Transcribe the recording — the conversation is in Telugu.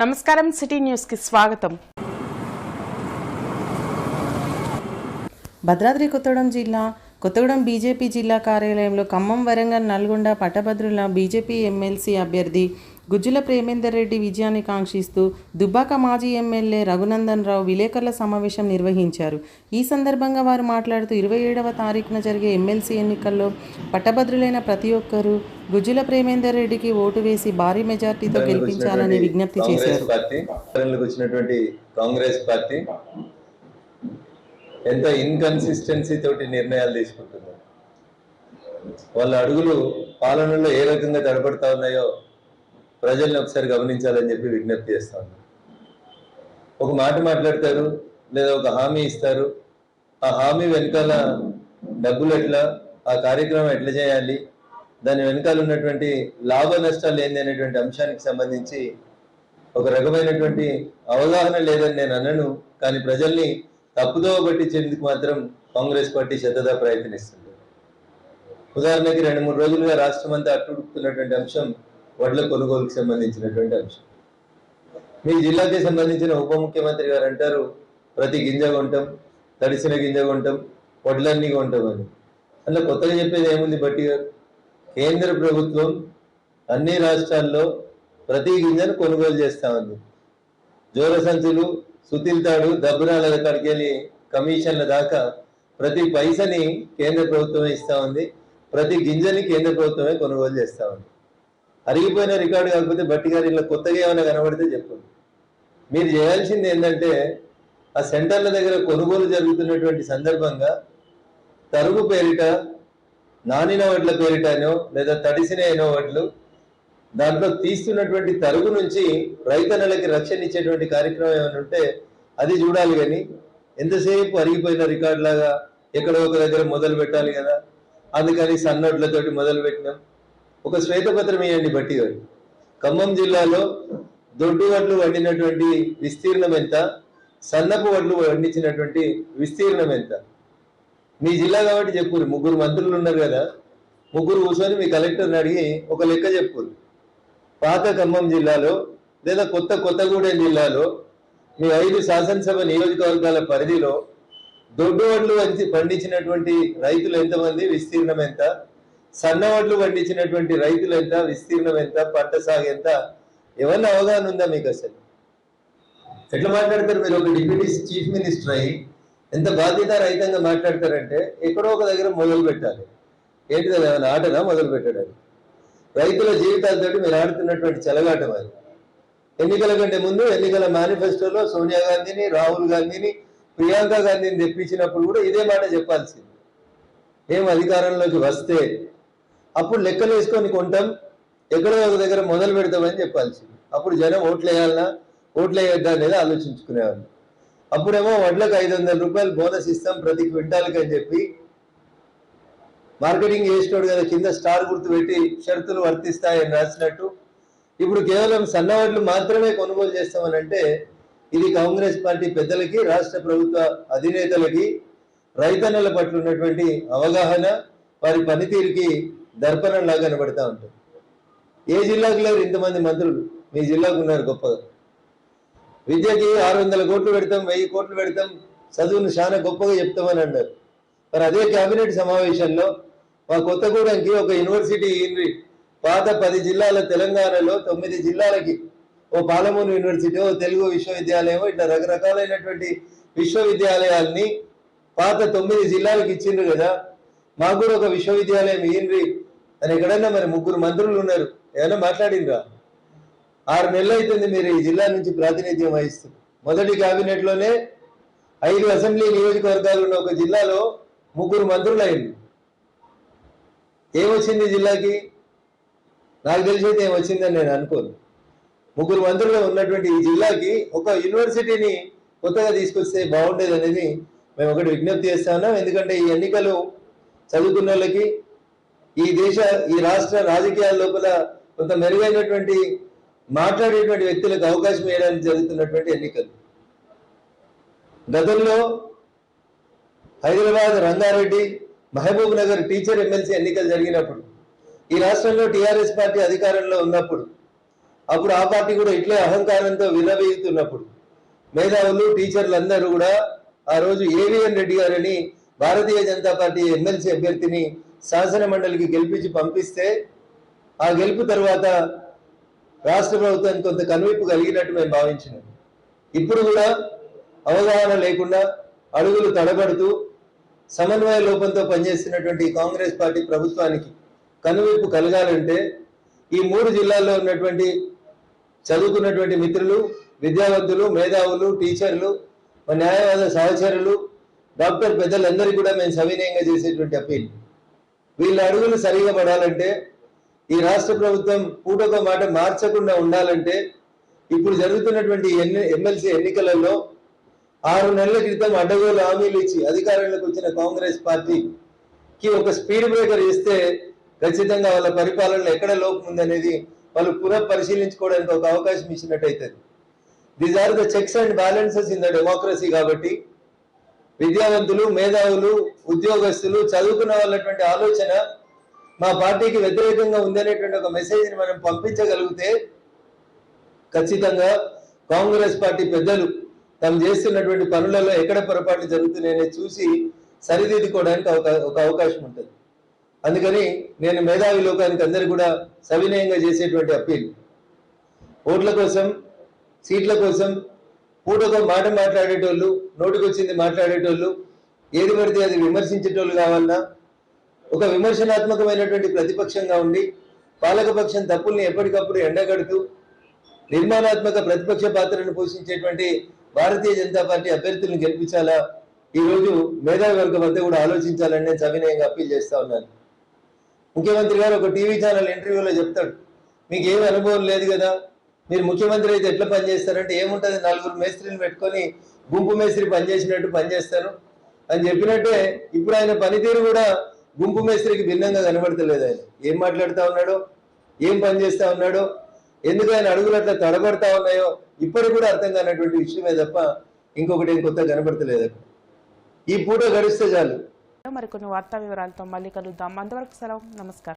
నమస్కారం సిటీ న్యూస్కి స్వాగతం. భద్రాద్రి కొత్తగూడెం జిల్లా కొత్తగూడెం బీజేపీ జిల్లా కార్యాలయంలో ఖమ్మం వరంగల్ నల్గొండ పట్టభద్రుల బీజేపీ ఎమ్మెల్సీ అభ్యర్థి గుజ్జుల ప్రేమేందర్ రెడ్డి విజయాన్ని కాంక్షిస్తూ దుబ్బాక మాజీ ఎమ్మెల్యే రఘునందన్ రావు విలేకరుల సమావేశం నిర్వహించారు. ఈ సందర్భంగా వారు మాట్లాడుతూ ఇరవై ఏడవ తారీఖున జరిగే ఎమ్మెల్సీ ఎన్నికల్లో పట్టభద్రులైన ప్రతి ఒక్కరూ గుజ్జుల ప్రేమేందర్ రెడ్డికి ఓటు వేసి భారీ మెజార్టీతో గెలిపించాలని విజ్ఞప్తి చేశారు. కాంగ్రెస్ పార్టీ? ఎంత ఇన్కన్సిస్టెన్సీ తోటి నిర్ణయాలు తీసుకుంటున్నారు? వాళ్ళ అడుగులు పాలనలో ఏ రకంగా తడబడతా ఉన్నాయో ప్రజల్ని ఒకసారి గమనించాలని చెప్పి విజ్ఞప్తి చేస్తాను. ఒక మాట మాట్లాడతారు లేదా ఒక హామీ ఇస్తారు. ఆ హామీ వెనకాల డబ్బులు ఎట్లా ఆ కార్యక్రమం ఎట్లా చేయాలి దాని వెనకాల ఉన్నటువంటి లాభ నష్టాలు ఏంది అనేటువంటి అంశానికి సంబంధించి ఒక రకమైనటువంటి అవగాహన లేదని నేను అనను కానీ ప్రజల్ని తప్పుదోవ పట్టించేందుకు మాత్రం కాంగ్రెస్ పార్టీ శ్రద్ధగా ప్రయత్నిస్తుంది. ఉదాహరణకి రెండు మూడు రోజులుగా రాష్ట్రం అంతా అట్టుడుకుతున్నటువంటి అంశం వడ్ల కొనుగోలుకు సంబంధించినటువంటి అంశం. మీ జిల్లాకి సంబంధించిన ఉప ముఖ్యమంత్రి గారు అంటారు ప్రతి గింజ కొంటాం తడిసిన గింజ కొంటాం వడ్లన్నీ కొంటామని అందులో కొత్తగా చెప్పేది ఏముంది బట్టి గారు? కేంద్ర ప్రభుత్వం అన్ని రాష్ట్రాల్లో ప్రతి గింజను కొనుగోలు చేస్తామంది. జోర సంచులు సుతిల్తాడు దబ్బురాల కడికెళ్ళి కమిషన్ల దాకా ప్రతి పైసని కేంద్ర ప్రభుత్వమే ఇస్తా ఉంది ప్రతి గింజని కేంద్ర ప్రభుత్వమే కొనుగోలు చేస్తా ఉంది అరిగిపోయిన రికార్డు కాకపోతే బట్టి గారు ఇలా కొత్తగా ఏమైనా కనబడితే చెప్పండి. మీరు చేయాల్సింది ఏంటంటే ఆ సెంటర్ల దగ్గర కొనుగోలు జరుగుతున్నటువంటి సందర్భంగా తరుగు పేరిట నానిన వడ్ల పేరిటనో లేదా తడిసిన ఎనో వడ్లు దాంట్లో తీస్తున్నటువంటి తరుగు నుంచి రైతన్నలకి రక్షణ ఇచ్చేటువంటి కార్యక్రమం ఏమైనా ఉంటే అది చూడాలి కానీ ఎంతసేపు అరిగిపోయిన రికార్డు లాగా ఎక్కడో ఒక దగ్గర మొదలు పెట్టాలి కదా. అందుకని సన్నోట్లతోటి మొదలు పెట్టినాం. ఒక శ్వేతపత్రం ఇవ్వండి బట్టి గారు ఖమ్మం జిల్లాలో దొడ్డు వడ్లు వండినటువంటి విస్తీర్ణం ఎంత? సన్నపు వడ్లు వండించినటువంటి విస్తీర్ణం ఎంత? మీ జిల్లా కాబట్టి చెప్పురు ముగ్గురు మంత్రులు ఉన్నారు కదా. ముగ్గురు కూర్చొని మీ కలెక్టర్ని అడిగి ఒక లెక్క చెప్పురు పాత ఖమ్మం జిల్లాలో లేదా కొత్త కొత్తగూడెం జిల్లాలో మీ ఐదు శాసనసభ నియోజకవర్గాల పరిధిలో దొడ్డు వడ్లు వంచి పండించినటువంటి రైతులు ఎంతమంది? విస్తీర్ణం ఎంత? సన్నవడ్లు పండించినటువంటి రైతులు ఎంత విస్తీర్ణం ఎంత పంట సాగు ఎంత? ఏమన్నా అవగాహన ఉందా మీకు అసలు? ఎట్లా మాట్లాడతారు మీరు? ఒక డిప్యూటీ చీఫ్ మినిస్టర్ అయ్యి ఎంత బాధ్యత రహితంగా మాట్లాడతారంటే ఎక్కడో ఒక దగ్గర మొదలు పెట్టాలి. ఏంటి కదా ఏమైనా ఆటనా మొదలు పెట్టడానికి? రైతుల జీవితాలతో మీరు ఆడుతున్నటువంటి చెలగాటం అది ఎన్నికల కంటే ముందు ఎన్నికల మేనిఫెస్టోలో సోనియా గాంధీని రాహుల్ గాంధీని ప్రియాంక గాంధీని తెప్పించినప్పుడు కూడా ఇదే మాట చెప్పాల్సింది. ఏం అధికారంలోకి వస్తే అప్పుడు లెక్కలు వేసుకొని కొంటాం. ఎక్కడో ఒక దగ్గర మొదలు పెడతామని చెప్పాల్సింది. అప్పుడు జనం ఓట్లు వేయాలన్నా ఓట్లు వేయద్దా అనేది ఆలోచించుకునేవాళ్ళు. అప్పుడేమో వడ్లకు ఐదు వందల రూపాయలు బోనస్ ఇస్తాం ప్రతి క్వింటాల్కి అని చెప్పి మార్కెటింగ్ చేసినాడు కదా కింద స్టార్ గుర్తు పెట్టి షరతులు వర్తిస్తాయని రాసినట్టు. ఇప్పుడు కేవలం సన్నవడ్లు మాత్రమే కొనుగోలు చేస్తామని అంటే ఇది కాంగ్రెస్ పార్టీ పెద్దలకి రాష్ట్ర ప్రభుత్వ అధినేతలకి రైతన్నల పట్ల ఉన్నటువంటి అవగాహన వారి పనితీరుకి దర్పణంలా కనబడతా ఉంటుంది. ఏ జిల్లాకు లేరు ఇంతమంది మంత్రులు? మీ జిల్లాకు ఉన్నారు గొప్పగా విద్యకి ఆరు వందల కోట్లు పెడతాం వెయ్యి కోట్లు పెడతాం చదువును చాలా గొప్పగా చెప్తామని అన్నారు. మరి అదే కేబినెట్ సమావేశంలో మా కొత్తగూడెంకి ఒక యూనివర్సిటీ పాత పది జిల్లాల తెలంగాణలో తొమ్మిది జిల్లాలకి ఓ పాలమూరు యూనివర్సిటీ ఓ తెలుగు విశ్వవిద్యాలయం ఇట్లా రకరకాలైనటువంటి విశ్వవిద్యాలయాల్ని పాత తొమ్మిది జిల్లాలకు ఇచ్చిండ్రు కదా. మాకు కూడా ఒక విశ్వవిద్యాలయం ఇయ్యండ్రి అని ఎక్కడన్నా మరి ముగ్గురు మంత్రులు ఉన్నారు. ఏమైనా మాట్లాడిండ్రా? ఆరు నెలలు అవుతుంది మీరు ఈ జిల్లా నుంచి ప్రాతినిధ్యం వహిస్తుంది మొదటి కేబినెట్లోనే ఐదు అసెంబ్లీ నియోజకవర్గాలు ఉన్న ఒక జిల్లాలో ముగ్గురు మంత్రులు అయింది ఏమొచ్చింది జిల్లాకి? నాకు తెలిసేది ఏమొచ్చిందని నేను అనుకోను. ముగ్గురు మంత్రులు ఉన్నటువంటి ఈ జిల్లాకి ఒక యూనివర్సిటీని కొత్తగా తీసుకొస్తే బాగుండేది అనేది మేము ఒకటి విజ్ఞప్తి చేస్తా ఉన్నాం. ఎందుకంటే ఈ ఎన్నికలు చదువుకున్న వాళ్ళకి ఈ దేశ ఈ రాష్ట్ర రాజకీయాల లోపల కొంత మెరుగైనటువంటి మాట్లాడేటువంటి వ్యక్తులకు అవకాశం వేయడానికి జరుగుతున్నటువంటి ఎన్నికలు. గతంలో Hyderabad Rangareddy Mahabubnagar teacher MLC ఎన్నికలు జరిగినప్పుడు ఈ రాష్ట్రంలో టిఆర్ఎస్ పార్టీ అధికారంలో ఉన్నప్పుడు అప్పుడు ఆ పార్టీ కూడా ఇట్లే అహంకారంతో విలవేయుతున్నప్పుడు మేధావులు టీచర్లు అందరూ కూడా ఆ రోజు ఏవిఎన్ రెడ్డి గారని భారతీయ జనతా పార్టీ ఎమ్మెల్సీ అభ్యర్థిని శాసన మండలికి గెలిపించి పంపిస్తే ఆ గెలుపు తర్వాత రాష్ట్ర ప్రభుత్వానికి కొంత కనువిప్పు కలిగినట్టు మేము భావించినాం. ఇప్పుడు కూడా అవగాహన లేకుండా అడుగులు తడబడుతూ సమన్వయ లోపంతో పనిచేస్తున్నటువంటి కాంగ్రెస్ పార్టీ ప్రభుత్వానికి కనువిప్పు కలగాలంటే ఈ మూడు జిల్లాల్లో ఉన్నటువంటి చదువుకున్నటువంటి మిత్రులు విద్యావంతులు మేధావులు టీచర్లు మా న్యాయవాద సహచరులు డాక్టర్ పెద్దలందరికీ కూడా మేము సవినయంగా చేసేటువంటి అప్పీల్. వీళ్ళ అడుగులు సరిగా పడాలంటే ఈ రాష్ట్ర ప్రభుత్వం పూటతో మాట మార్చకుండా ఉండాలంటే ఇప్పుడు జరుగుతున్నటువంటి ఎన్ని ఎమ్మెల్సీ ఎన్నికలలో ఆరు నెలల క్రితం అడ్డగోలు హామీలు ఇచ్చి అధికారంలోకి వచ్చిన కాంగ్రెస్ పార్టీకి ఒక స్పీడ్ బ్రేకర్ ఇస్తే ఖచ్చితంగా వాళ్ళ పరిపాలనలో ఎక్కడ లోపం ఉందనేది వాళ్ళు పునః పరిశీలించుకోవడానికి ఒక అవకాశం ఇచ్చినట్టయితుంది these are the checks and balances in the democracy కాబట్టి విద్యావంతులు మేధావులు ఉద్యోగస్తులు చదువుకున్న వాళ్ళటువంటి ఆలోచన మా పార్టీకి వ్యతిరేకంగా ఉందనేటువంటి ఒక మెసేజ్ని మనం పంపించగలిగితే ఖచ్చితంగా కాంగ్రెస్ పార్టీ పెద్దలు తాము చేస్తున్నటువంటి పనులలో ఎక్కడ పొరపాట్లు జరుగుతున్నాయని చూసి సరిదిద్దుకోవడానికి ఒక ఒక అవకాశం ఉంటుంది. అందుకని నేను మేధావి లోకానికి అందరు కూడా సవినయంగా చేసేటువంటి అప్పీల్. ఓట్ల కోసం సీట్ల కోసం పూటతో మాట మాట్లాడేటోళ్ళు నోటికొచ్చింది మాట్లాడేటోళ్ళు ఏది పడితే అది విమర్శించేటోళ్ళు కావాలన్నా ఒక విమర్శనాత్మకమైనటువంటి ప్రతిపక్షంగా ఉండి పాలకపక్షం తప్పుల్ని ఎప్పటికప్పుడు ఎండగడుతూ నిర్మాణాత్మక ప్రతిపక్ష పాత్రను పోషించేటువంటి భారతీయ జనతా పార్టీ అభ్యర్థులను గెలిపించాలా? ఈ రోజు మేధావి వర్గం అంతా కూడా ఆలోచించాలని నేను సవినయంగా అప్పీల్ చేస్తా ఉన్నాను. ముఖ్యమంత్రి గారు ఒక టీవీ ఛానల్ ఇంటర్వ్యూలో చెప్తాడు మీకు ఏమి అనుభవం లేదు కదా? మీరు ముఖ్యమంత్రి అయితే ఎట్లా పనిచేస్తారంటే ఏముంటుంది నలుగురు మేస్త్రిని పెట్టుకొని గుంపు మేస్త్రి పనిచేసినట్టు పనిచేస్తాను అని చెప్పినట్టే ఇప్పుడు ఆయన పనితీరు కూడా గుంపు మేస్త్రికి భిన్నంగా కనబడతలేదు ఆయన. ఏం మాట్లాడుతూ ఉన్నాడో ఏం పని చేస్తా ఉన్నాడో ఎందుకు ఆయన అడుగులు అట్లా తడబడతా ఉన్నాయో ఇప్పటికి కూడా అర్థం కానటువంటి విషయమే తప్ప ఇంకొకటి ఏం కొత్త కనబడతలేదు ఈ పూట గడిస్తే చాలు. మరికొన్ని వార్తా వివరాలతో మళ్ళీ కలుద్దాం. అంతవరకు సెలవు. నమస్కారం.